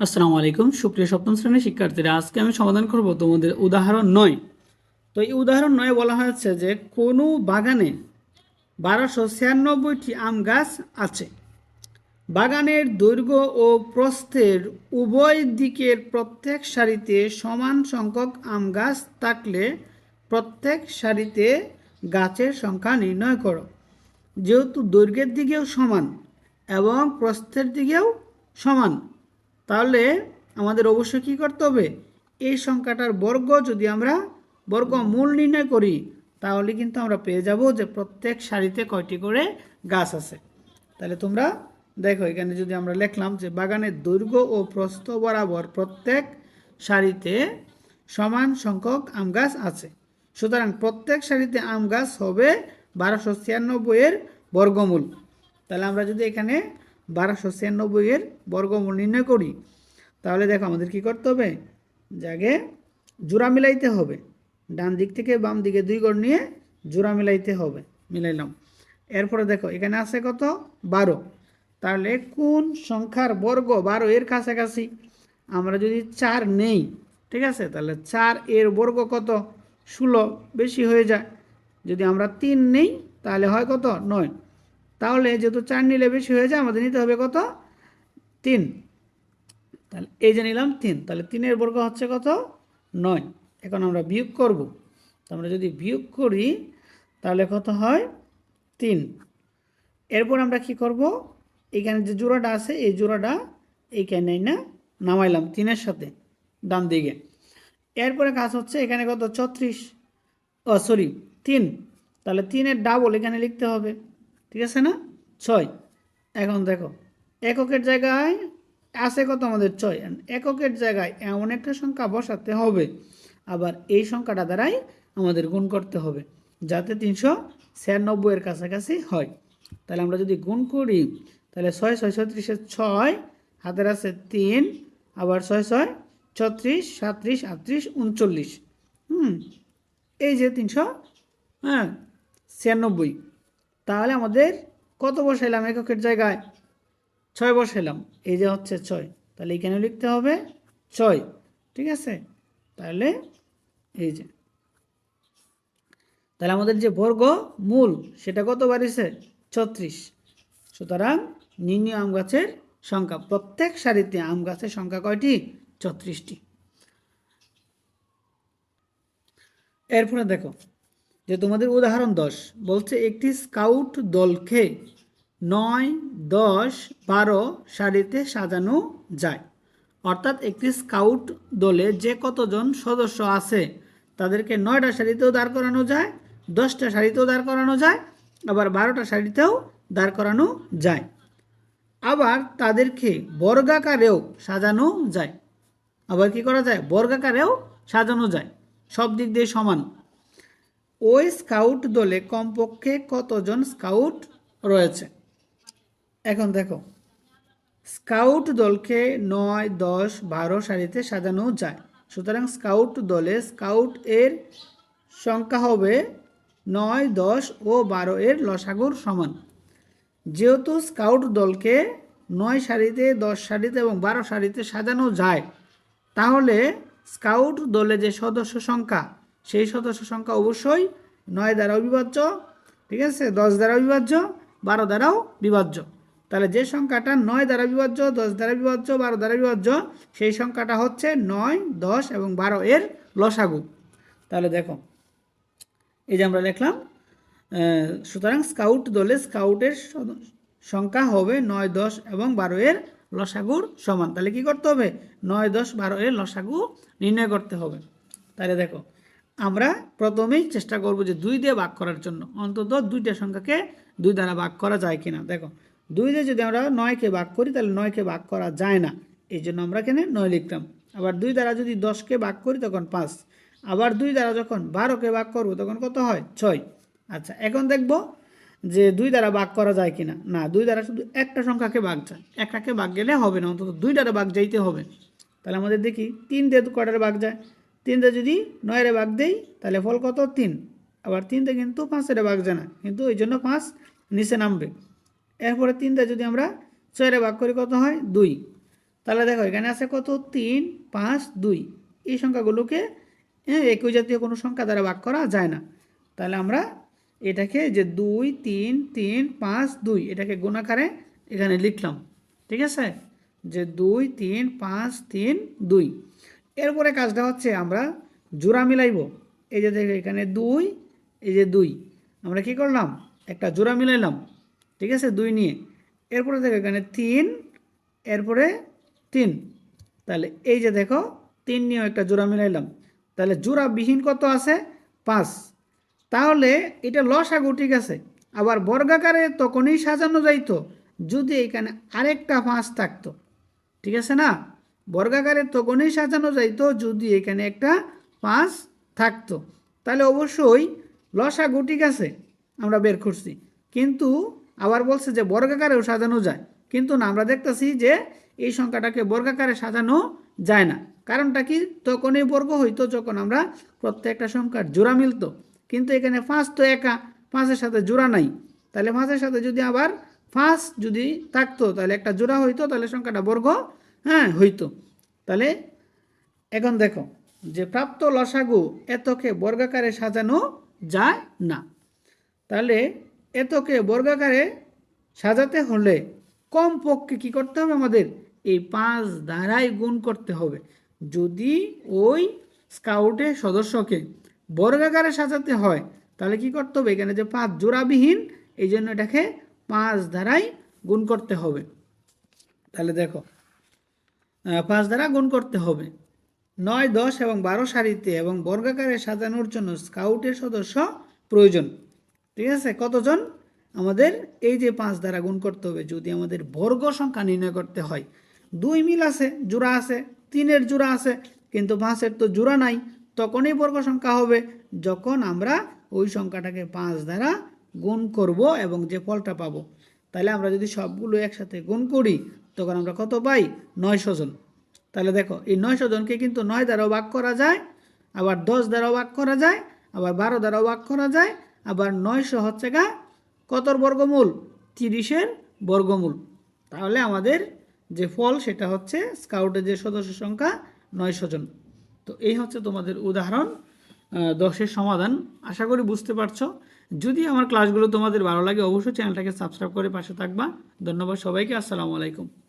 আসসালামু আলাইকুম। সুপ্রিয় সপ্তম শ্রেণির শিক্ষার্থীরা, আজকে আমি সমাধান করব তোমাদের উদাহরণ নয়। তো এই উদাহরণ নয় বলা হয়েছে যে কোনো বাগানে বারোশো ছিয়ানব্বইটি আম গাছ আছে। বাগানের দৈর্ঘ্য ও প্রস্থের উভয় দিকের প্রত্যেক সারিতে সমান সংখ্যক আম গাছ থাকলে প্রত্যেক সারিতে গাছের সংখ্যা নির্ণয় করো। যেহেতু দৈর্ঘ্যের দিকেও সমান এবং প্রস্থের দিকেও সমান তাহলে আমাদের অবশ্যই কী করতে হবে? এই সংখ্যাটার বর্গ যদি আমরা বর্গমূল নির্ণয় করি, তাহলে কিন্তু আমরা পেয়ে যাব যে প্রত্যেক সারিতে কয়টি করে গাছ আছে। তাহলে তোমরা দেখো, এখানে যদি আমরা লিখলাম যে বাগানের দৈর্ঘ্য ও প্রস্থ বরাবর প্রত্যেক সারিতে সমান সংখ্যক আম গাছ আছে। সুতরাং প্রত্যেক সারিতে আম গাছ হবে বারোশো ছিয়ানব্বইয়ের বর্গমূল। তাহলে আমরা যদি এখানে বারোশো ছিয়ানব্বই এর বর্গমূল নির্ণয় করি। তাহলে দেখো আমাদের কি করতে হবে? জাগে জোড়া মিলাইতে হবে। ডান দিক থেকে বাম দিকে দুই গড় নিয়ে জোড়া মিলাইতে হবে। মিলাইলাম। এরপরে দেখো, এখানে আছে কত? বারো। তাহলে কোন সংখ্যার বর্গ বারো এর কাছাকাছি? আমরা যদি চার নেই, ঠিক আছে? তাহলে চার এর বর্গ কত? ষোলো। বেশি হয়ে যায়। যদি আমরা তিন নেই, তাহলে হয় কত? নয়। তাহলে যেহেতু চার নিলে বেশি হয়ে যায়, আমাদের নিতে হবে কত? তিন। তাহলে এই যে নিলাম তিন, তাহলে তিনের বর্গ হচ্ছে কত? নয়। এখন আমরা বিয়োগ করব। আমরা যদি বিয়োগ করি, তাহলে কত হয়? তিন। এরপর আমরা কি করব? এখানে যে জোড়াটা আছে, এই জোড়াটা এইখানে না নামাইলাম তিনের সাথে, ডান দিকে। এরপরে কাজ হচ্ছে এখানে কত? ছত্রিশ। ও সরি তিন। তাহলে তিনের ডাবল এখানে লিখতে হবে। ঠিক আছে না? ছয়। এখন দেখো, এককের জায়গায় আছে কত আমাদের ছয়? এককের জায়গায় এমন একটা সংখ্যা বসাতে হবে। আবার এই সংখ্যাটা দ্বারাই আমাদের গুণ করতে হবে, যাতে তিনশো ছিয়ানব্বইয়ের কাছাকাছি হয়। তাহলে আমরা যদি গুণ করি, তাহলে ছয় ছয় ছত্রিশের ছয়, হাতের আছে তিন, আবার ছয় ছয়, ছত্রিশ, সাত্রিশ, আটত্রিশ, উনচল্লিশ। হুম, এই যে তিনশো হ্যাঁ ছিয়ানব্বই। তাহলে আমাদের কত বসাইলাম? এককের জায়গায় ছয় বসাইলাম। এই যে হচ্ছে ছয়। তাহলে এখানে লিখতে হবে ছয়। ঠিক আছে? তাহলে এই যে। তাহলে আমাদের যে বর্গ মূল, সেটা কত বাড়িছে ছত্রিশ। সুতরাং নির্ণয় আম গাছের সংখ্যা। প্রত্যেক সারিতে আম গাছের সংখ্যা কয়টি? ছত্রিশটি। এরপরে দেখো। যে তোমাদের উদাহরণ দশ, বলছে একটি স্কাউট দলকে নয়, দশ, বারো সারিতে সাজানো যায়। অর্থাৎ একটি স্কাউট দলে যে কতজন সদস্য আছে, তাদেরকে নয়টা সারিতেও দাঁড় করানো যায়, দশটা সারিতেও দাঁড় করানো যায়, আবার বারোটা সারিতেও দাঁড় করানো যায়। আবার তাদেরকে বর্গাকারেও সাজানো যায়। আবার কি করা যায়? বর্গাকারেও সাজানো যায়। সব দিক দিয়ে সমান। ওই স্কাউট দলে কমপক্ষে কতজন স্কাউট রয়েছে? এখন দেখো। স্কাউট দলকে নয়, দশ, বারো সারিতে সাজানো যায়। সুতরাং স্কাউট দলে স্কাউট এর সংখ্যা হবে নয়, দশ ও বারো এর লসাগুর সমান। যেহেতু স্কাউট দলকে নয় সারিতে, দশ সারিতে এবং বারো সারিতে সাজানো যায়, তাহলে স্কাউট দলে যে সদস্য সংখ্যা সেই সদস্য সংখ্যা অবশ্যই নয় দ্বারাও বিভাজ্য, ঠিক আছে? দশ দ্বারাও বিভাজ্য, বারো দ্বারাও বিভাজ্য। তাহলে যে সংখ্যাটা নয় দ্বারা বিভাজ্য, দশ দ্বারা বিভাজ্য, বারো দ্বারা বিভাজ্য, সেই সংখ্যাটা হচ্ছে নয়, দশ এবং বারো এর লসাগু। তাহলে দেখো, এই যে আমরা লিখলাম সুতরাং স্কাউট দলে স্কাউটের সংখ্যা হবে নয়, দশ এবং বারো এর লসাগুর সমান। তাহলে কি করতে হবে? নয়, দশ, বারো এর লসাগু নির্ণয় করতে হবে। তাহলে দেখো আমরা প্রথমেই চেষ্টা করব যে দুই দিয়ে ভাগ করার জন্য। অন্তত দুইটা সংখ্যাকে দুই দ্বারা ভাগ করা যায় কিনা। দেখো, দুই দিয়ে যদি আমরা নয়কে ভাগ করি, তাহলে নয়কে ভাগ করা যায় না। এই জন্য আমরা এখানে নয় লিখতাম আবার দুই দ্বারা যদি দশকে ভাগ করি, তখন পাঁচ। আবার দুই দ্বারা যখন বারোকে ভাগ করব, তখন কত হয়? ছয়। আচ্ছা এখন দেখব যে দুই দ্বারা ভাগ করা যায় কিনা। না, দুই দ্বারা শুধু একটা সংখ্যাকে ভাগ যায়। একটাকে ভাগ গেলে হবে না, অন্তত দুই দ্বারা ভাগ যাইতে হবে। তাহলে আমাদের দেখি, তিন দিয়ে কটারে ভাগ যায়। তিন দিয়ে যদি নয়ের ভাগ দেই, তাহলে ফল কত? তিন। আবার তিনতে কিন্তু পাঁচের ভাগ না। কিন্তু ওই জন্য পাঁচ নিচে নামবে। এরপরে তিনটা যদি আমরা ছয়ের ভাগ করি, কত হয়? দুই। তাহলে দেখো, এখানে আছে কত? তিন, পাঁচ, দুই। এই সংখ্যাগুলোকে একই জাতীয় কোনো সংখ্যা দ্বারা ভাগ করা যায় না। তাহলে আমরা এটাকে যে দুই, তিন তিন, পাঁচ, দুই, এটাকে গুণাকারে এখানে লিখলাম। ঠিক আছে? যে দুই, তিন, পাঁচ, তিন, দুই। এরপরে কাজটা হচ্ছে আমরা জোড়া মিলাইব। এই যে দেখো, এখানে দুই, এই যে দুই। আমরা কি করলাম? একটা জোড়া মিলাইলাম, ঠিক আছে, দুই নিয়ে। এরপরে দেখো, এখানে তিন, এরপরে তিন। তাহলে এই যে দেখো, তিন নিয়েও একটা জোড়া মিলাইলাম। তাহলে জোড়া বিহীন কত আছে? পাঁচ। তাহলে এটা লসাগু ঠিক আছে। আবার বর্গাকারে তখনই সাজানো যাইতো, যদি এখানে আরেকটা পাঁচ থাকতো, ঠিক আছে না? বর্গাকারে তখনই সাজানো যাইতো যদি এখানে একটা পাঁচ থাকতো। তাহলে অবশ্যই লসাগু ঠিক আছে, আমরা বের করছি। কিন্তু আবার বলছে যে বর্গাকারেও সাজানো যায়। কিন্তু না, আমরা দেখতেছি যে এই সংখ্যাটাকে বর্গাকারে সাজানো যায় না। কারণটা কি? তখনই বর্গ হইতো যখন আমরা প্রত্যেকটা সংখ্যার জোড়া মিলতো। কিন্তু এখানে পাঁচ তো একা, পাঁচের সাথে জোড়া নাই। তাহলে পাঁচের সাথে যদি আবার পাঁচ যদি থাকতো, তাহলে একটা জোড়া হইতো, তাহলে সংখ্যাটা বর্গ হ্যাঁ হইতো। তাহলে এখন দেখো যে প্রাপ্ত লসাগু এতকে বর্গাকারে সাজানো যায় না। তাহলে এতকে বর্গাকারে সাজাতে হলে কমপক্ষে কি করতে হবে আমাদের? এই পাঁচ দ্বারাই গুণ করতে হবে। যদি ওই স্কাউটের সদস্যকে বর্গাকারে সাজাতে হয়, তাহলে কি করতে হবে? এখানে যে পাঁচ জোড়াবিহীন, এই জন্য এটাকে পাঁচ দ্বারাই গুণ করতে হবে। তাহলে দেখো পাঁচ দ্বারা গুণ করতে হবে। নয়, দশ এবং বারো সারিতে এবং বর্গাকারে সাজানোর জন্য স্কাউটের সদস্য প্রয়োজন। ঠিক আছে? কতজন? আমাদের এই যে পাঁচ দ্বারা গুণ করতে হবে, যদি আমাদের বর্গ সংখ্যা নির্ণয় করতে হয়। দুই মিল আছে, জোড়া আছে, তিনের জোড়া আছে, কিন্তু পাঁচের তো জোড়া নাই, তখনই বর্গ সংখ্যা হবে। যখন আমরা ওই সংখ্যাটাকে পাঁচ দ্বারা গুণ করব এবং যে ফলটা পাবো, তাহলে আমরা যদি সবগুলো একসাথে গুণ করি তখন আমরা কত পাই? নয়শো জন। তাহলে দেখো, এই নয়শো জনকে কিন্তু নয় দ্বারাও ভাগ করা যায়, আবার দশ দ্বারাও ভাগ করা যায়, আবার বারো দ্বারাও ভাগ করা যায়, আবার নয়শো হচ্ছে গা কতর বর্গমূল? তিরিশের বর্গমূল। তাহলে আমাদের যে ফল, সেটা হচ্ছে স্কাউটের যে সদস্য সংখ্যা, নয়শো জন। তো এই হচ্ছে তোমাদের উদাহরণ দশের সমাধান। আশা করি বুঝতে পারছ। যদি আমার ক্লাসগুলো তোমাদের ভালো লাগে, অবশ্যই চ্যানেলটাকে সাবস্ক্রাইব করে পাশে থাকবা। ধন্যবাদ সবাইকে, আসসালামু আলাইকুম।